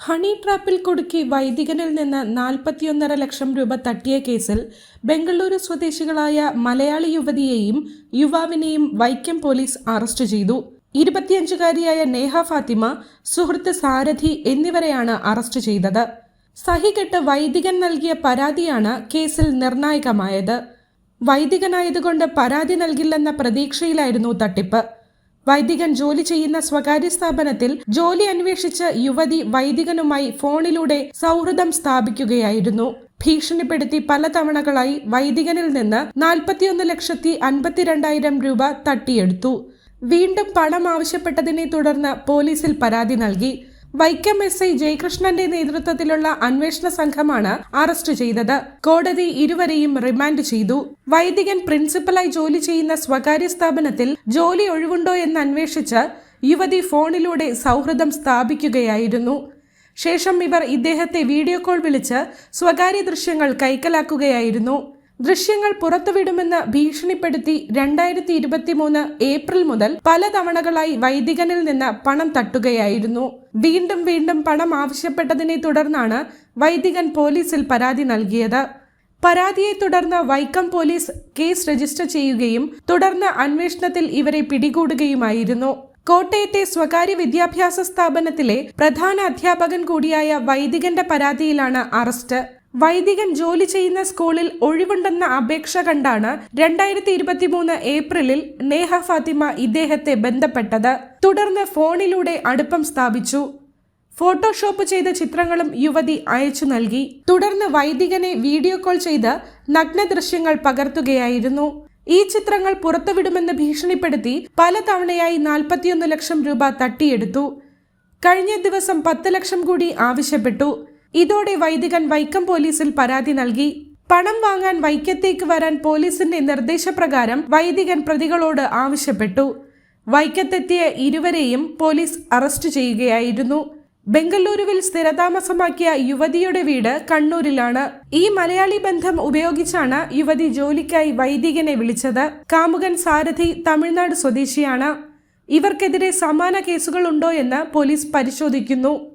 Honey ട്രാപ്പിൽ കുടുക്കി വൈദികനിൽ നിന്ന് നാൽപ്പത്തിയൊന്നര ലക്ഷം രൂപ തട്ടിയ കേസിൽ ബംഗളൂരു സ്വദേശികളായ മലയാളി യുവതിയെയും യുവാവിനെയും വൈക്കം പോലീസ് അറസ്റ്റ് ചെയ്തു. ഇരുപത്തിയഞ്ചുകാരിയായ നേഹ ഫാത്തിമ സുഹൃത്ത് സാരഥി എന്നിവരെയാണ് അറസ്റ്റ് ചെയ്തത്. സഹികെട്ട് വൈദികൻ നൽകിയ പരാതിയാണ് കേസിൽ നിർണായകമായത്. വൈദികനായതുകൊണ്ട് പരാതി നൽകില്ലെന്ന പ്രതീക്ഷയിലായിരുന്നു തട്ടിപ്പ്. വൈദികൻ ജോലി ചെയ്യുന്ന സ്വകാര്യ സ്ഥാപനത്തിൽ ജോലി അന്വേഷിച്ച് യുവതി വൈദികനുമായി ഫോണിലൂടെ സൗഹൃദം സ്ഥാപിക്കുകയായിരുന്നു. ഭീഷണിപ്പെടുത്തി പല തവണകളായി വൈദികനിൽ നിന്ന് നാൽപ്പത്തിയൊന്ന് ലക്ഷത്തി അൻപത്തിരണ്ടായിരം രൂപ തട്ടിയെടുത്തു. വീണ്ടും പണം ആവശ്യപ്പെട്ടതിനെ തുടർന്ന് പോലീസിൽ പരാതി നൽകി. വൈക്കം എസ് ഐ ജയകൃഷ്ണന്റെ നേതൃത്വത്തിലുള്ള അന്വേഷണ സംഘമാണ് അറസ്റ്റ് ചെയ്തത്. കോടതി ഇരുവരെയും റിമാൻഡ് ചെയ്തു. വൈദികൻ പ്രിൻസിപ്പലായി ജോലി ചെയ്യുന്ന സ്വകാര്യ സ്ഥാപനത്തിൽ ജോലി ഒഴിവുണ്ടോ എന്ന് അന്വേഷിച്ച് യുവതി ഫോണിലൂടെ സൗഹൃദം സ്ഥാപിക്കുകയായിരുന്നു. ശേഷം ഇവർ ഇദ്ദേഹത്തെ വീഡിയോ കോൾ വിളിച്ച് സ്വകാര്യ ദൃശ്യങ്ങൾ കൈക്കലാക്കുകയായിരുന്നു. ദൃശ്യങ്ങൾ പുറത്തുവിടുമെന്ന് ഭീഷണിപ്പെടുത്തി രണ്ടായിരത്തി ഇരുപത്തിമൂന്ന് ഏപ്രിൽ മുതൽ പല തവണകളായി വൈദികനിൽ നിന്ന് പണം തട്ടുകയായിരുന്നു. വീണ്ടും വീണ്ടും പണം ആവശ്യപ്പെട്ടതിനെ തുടർന്നാണ് വൈദികൻ പോലീസിൽ പരാതി നൽകിയത്. പരാതിയെ തുടർന്ന് വൈക്കം പോലീസ് കേസ് രജിസ്റ്റർ ചെയ്യുകയും തുടർന്ന് അന്വേഷണത്തിൽ ഇവരെ പിടികൂടുകയുമായിരുന്നു. കോട്ടയത്തെ സ്വകാര്യ വിദ്യാഭ്യാസ സ്ഥാപനത്തിലെ പ്രധാന അധ്യാപകൻ കൂടിയായ വൈദികന്റെ പരാതിയിലാണ് അറസ്റ്റ്. വൈദികൻ ജോലി ചെയ്യുന്ന സ്കൂളിൽ ഒഴിവുണ്ടെന്ന അപേക്ഷ കണ്ടാണ് രണ്ടായിരത്തി ഇരുപത്തിമൂന്ന് ഏപ്രിലിൽ നേഹ ഫാത്തിമ ഇദ്ദേഹത്തെ ബന്ധപ്പെട്ടത്. തുടർന്ന് ഫോണിലൂടെ അടുപ്പം സ്ഥാപിച്ചു. ഫോട്ടോഷോപ്പ് ചെയ്ത ചിത്രങ്ങളും യുവതി അയച്ചു നൽകി. തുടർന്ന് വൈദികനെ വീഡിയോ കോൾ ചെയ്ത് നഗ്ന ദൃശ്യങ്ങൾ പകർത്തുകയായിരുന്നു. ഈ ചിത്രങ്ങൾ പുറത്തുവിടുമെന്ന് ഭീഷണിപ്പെടുത്തി പല തവണയായി നാൽപ്പത്തിയൊന്ന് ലക്ഷം രൂപ തട്ടിയെടുത്തു. കഴിഞ്ഞ ദിവസം പത്ത് ലക്ഷം കൂടി ആവശ്യപ്പെട്ടു. ഇതോടെ വൈദികൻ വൈക്കം പോലീസിൽ പരാതി നൽകി. പണം വാങ്ങാൻ വൈക്കത്തേക്ക് വരാൻ പോലീസിന്റെ നിർദ്ദേശപ്രകാരം വൈദികൻ പ്രതികളോട് ആവശ്യപ്പെട്ടു. വൈക്കത്തെത്തിയ ഇരുവരെയും പോലീസ് അറസ്റ്റ് ചെയ്യുകയായിരുന്നു. ബംഗളൂരുവിൽ സ്ഥിരതാമസമാക്കിയ യുവതിയുടെ വീട് കണ്ണൂരിലാണ്. ഈ മലയാളി ബന്ധം ഉപയോഗിച്ചാണ് യുവതി ജോലിക്കായി വൈദികനെ വിളിച്ചത്. കാമുകൻ സാരഥി തമിഴ്നാട് സ്വദേശിയാണ്. ഇവർക്കെതിരെ സമാന കേസുകൾ ഉണ്ടോ എന്ന് പോലീസ് പരിശോധിക്കുന്നു.